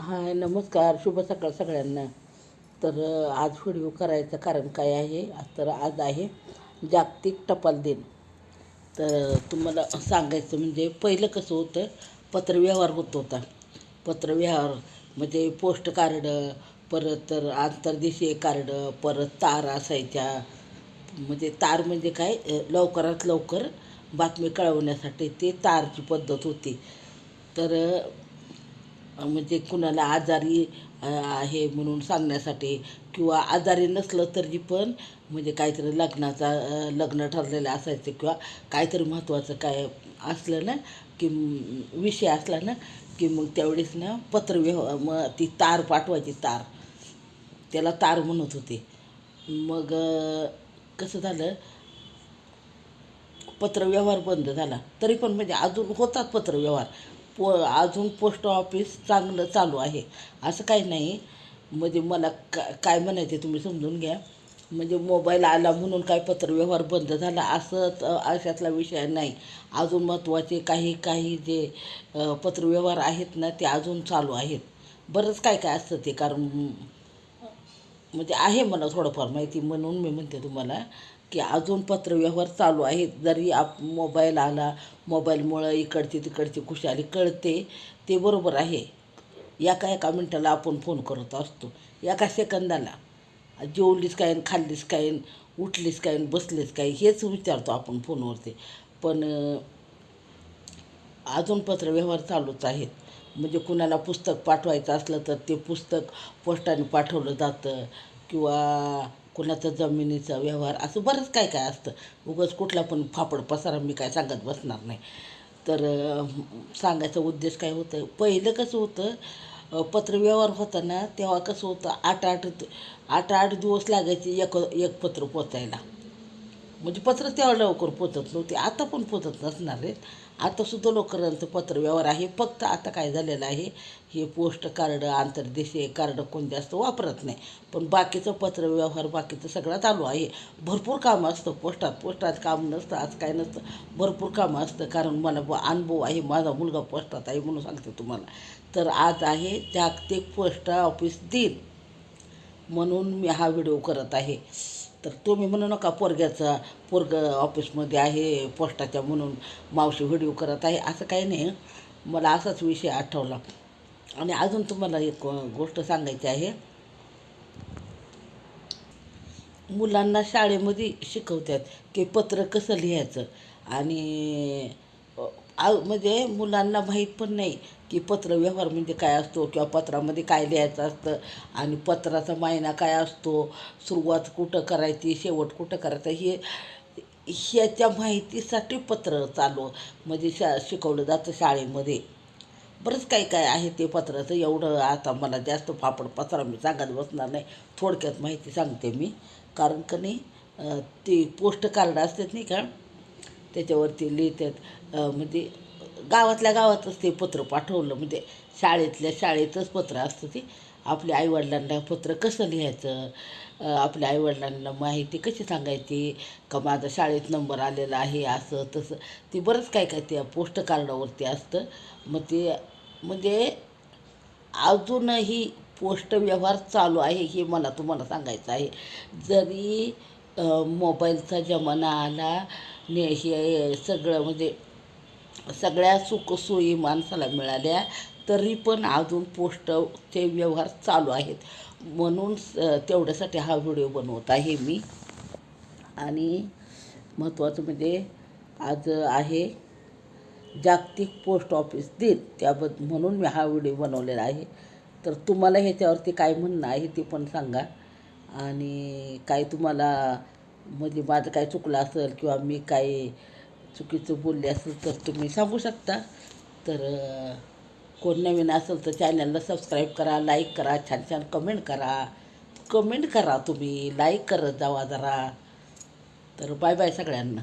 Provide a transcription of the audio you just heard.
हाय नमस्कार शुभ सकाळ सगळ्यांना. तर आज व्हिडिओ करायचं कारण काय आहे? तर आज आहे जागतिक टपाल दिन. तर तुम्हाला सांगायचं म्हणजे पहिलं कसं होतं पत्रव्यवहार होत होता. पत्रव्यवहार म्हणजे पोस्ट कार्ड परत तर आंतरदेशीय कार्ड परत तार असायच्या. म्हणजे तार म्हणजे काय? लवकरात लवकर बातमी कळवण्यासाठी ते तारची पद्धत होती. तर म्हणजे कुणाला आजारी आहे म्हणून सांगण्यासाठी किंवा आजारी नसलं तरी पण म्हणजे काहीतरी लग्नाचा लग्न ठरलेलं असायचं किंवा काहीतरी महत्त्वाचं काय असलं ना की विषय असला ना की मग त्यावेळेस ना पत्रव्यवहार मग ती तार पाठवायची तार. त्याला तार म्हणत होते. मग कसं झालं? पत्रव्यवहार बंद झाला. तरी पण म्हणजे अजून होतात पत्रव्यवहार. पो अजून पोस्ट ऑफिस चांगलं चालू आहे. असं काही नाही. म्हणजे मला का काय म्हणायचे तुम्ही समजून घ्या. म्हणजे मोबाईल आला म्हणून काय पत्रव्यवहार बंद झाला असं अशातला विषय नाही. अजून महत्त्वाचे काही काही जे पत्रव्यवहार आहेत ना ते अजून चालू आहेत. बरंच काय काय असतं ते कारण म्हणजे आहे मला थोडंफार माहिती म्हणून मी म्हणते तुम्हाला. की अजून पत्रव्यवहार चालू आहेत. जरी आप मोबाईल आला मोबाईलमुळं इकडची तिकडची खुशाली कळते ते बरोबर आहे. एका एका मिनटाला आपण फोन करत असतो. एका सेकंदाला. जेवलीस काय खाल्लीस काय उठलीस काय बसलीस काय हेच विचारतो आपण फोनवरती. पण अजून पत्रव्यवहार चालूच आहेत. म्हणजे कुणाला पुस्तक पाठवायचं असलं तर ते पुस्तक पोस्टाने पाठवलं जातं. किंवा कुणाचा जमिनीचा व्यवहार असं बरंच काय काय असतं. उगाच कुठला पण फापड पसारा मी काय सांगत बसणार नाही. तर सांगायचा उद्देश काय होतं? पहिलं कसं होतं पत्रव्यवहार होता ना तेव्हा कसं होतं आठ आठ आठ आठ दिवस लागायचे एक एक पत्र पोचायला. म्हणजे पत्र तेव्हा लवकर पोचत नव्हते. आता पण पोचत नसणार आहेत. आतासुद्धा लोकांचं पत्रव्यवहार आहे. फक्त आता काय झालेलं आहे हे पोस्ट कार्ड आंतरदेशीय कार्ड कोण जास्त वापरत नाही. पण बाकीचं पत्रव्यवहार बाकीचं सगळं चालू आहे. भरपूर कामं असतं पोस्टात. पोस्टात काम नसतं आज काय नसतं. भरपूर कामं असतं. कारण मला ब- अनुभव आहे माझा मुलगा पोस्टात आहे म्हणून सांगते तुम्हाला. तर आज आहे जागतिक पोस्ट ऑफिस दिन म्हणून मी हा व्हिडिओ करत आहे. तर तुम्ही म्हणू नका पोरग्याचा पोरग ऑफिसमध्ये आहे पोस्टाच्या म्हणून मावशी व्हिडिओ करत आहे असं काही नाही. मला असाच विषय आठवला. आणि अजून तुम्हाला एक गोष्ट सांगायची आहे. मुलांना शाळेमध्ये शिकवतात की पत्र कसं लिहायचं आणि आ म्हणजे मुलांना माहीत पण नाही की पत्रव्यवहार म्हणजे काय असतो किंवा पत्रामध्ये काय लिहायचं असतं आणि पत्राचा मायना काय असतो सुरुवात कुठं करायची शेवट कुठं करायचं हे ह्याच्या माहितीसाठी पत्र चालू म्हणजे शा शिकवलं जातं शाळेमध्ये. बरंच काही काय आहे ते पत्राचं एवढं आता मला जास्त फापड पत्रा मी सांगत बसणार नाही. थोडक्यात माहिती सांगते मी. कारण का नाही ते पोस्ट कार्ड असतात नाही का त्याच्यावरती लिहितात म्हणजे गावातल्या गावातच ते पत्र पाठवलं म्हणजे शाळेतल्या शाळेतच पत्र असतं ते. आपल्या आईवडिलांना पत्र कसं लिहायचं? आपल्या आईवडिलांना माहिती कशी सांगायची? का माझा शाळेत नंबर आलेला आहे असं तसं. ते बरंच काय काय त्या पोस्ट कार्डावरती असतं. मग ते म्हणजे अजूनही पोस्ट व्यवहार चालू आहे हे मला तुम्हाला सांगायचं आहे. जरी मोबाईलचा जमाना आला ने हे सगळं म्हणजे सगळ्या सुखसोयी माणसाला मिळाल्या तरी पण अजून पोस्टचे व्यवहार चालू आहेत. म्हणून स- तेवढ्यासाठी हा व्हिडिओ बनवत आहे मी. आणि महत्त्वाचं म्हणजे आज आहे जागतिक पोस्ट ऑफिस दिन. त्याबद्दल म्हणून मी हा व्हिडिओ बनवलेला आहे. तर तुम्हाला ह्याच्यावरती काय म्हणणं आहे ते पण सांगा. आणि काय तुम्हाला म्हणजे माझं काय चुकलं असेल किंवा मी काय चुकीचं बोलले असेल तर तुम्ही सांगू शकता. तर कोण नवीन असेल तर चॅनलला सबस्क्राईब करा लाईक करा छान छान कमेंट करा. कमेंट करा तुम्ही लाईक करत जावा जरा. तर बाय बाय सगळ्यांना.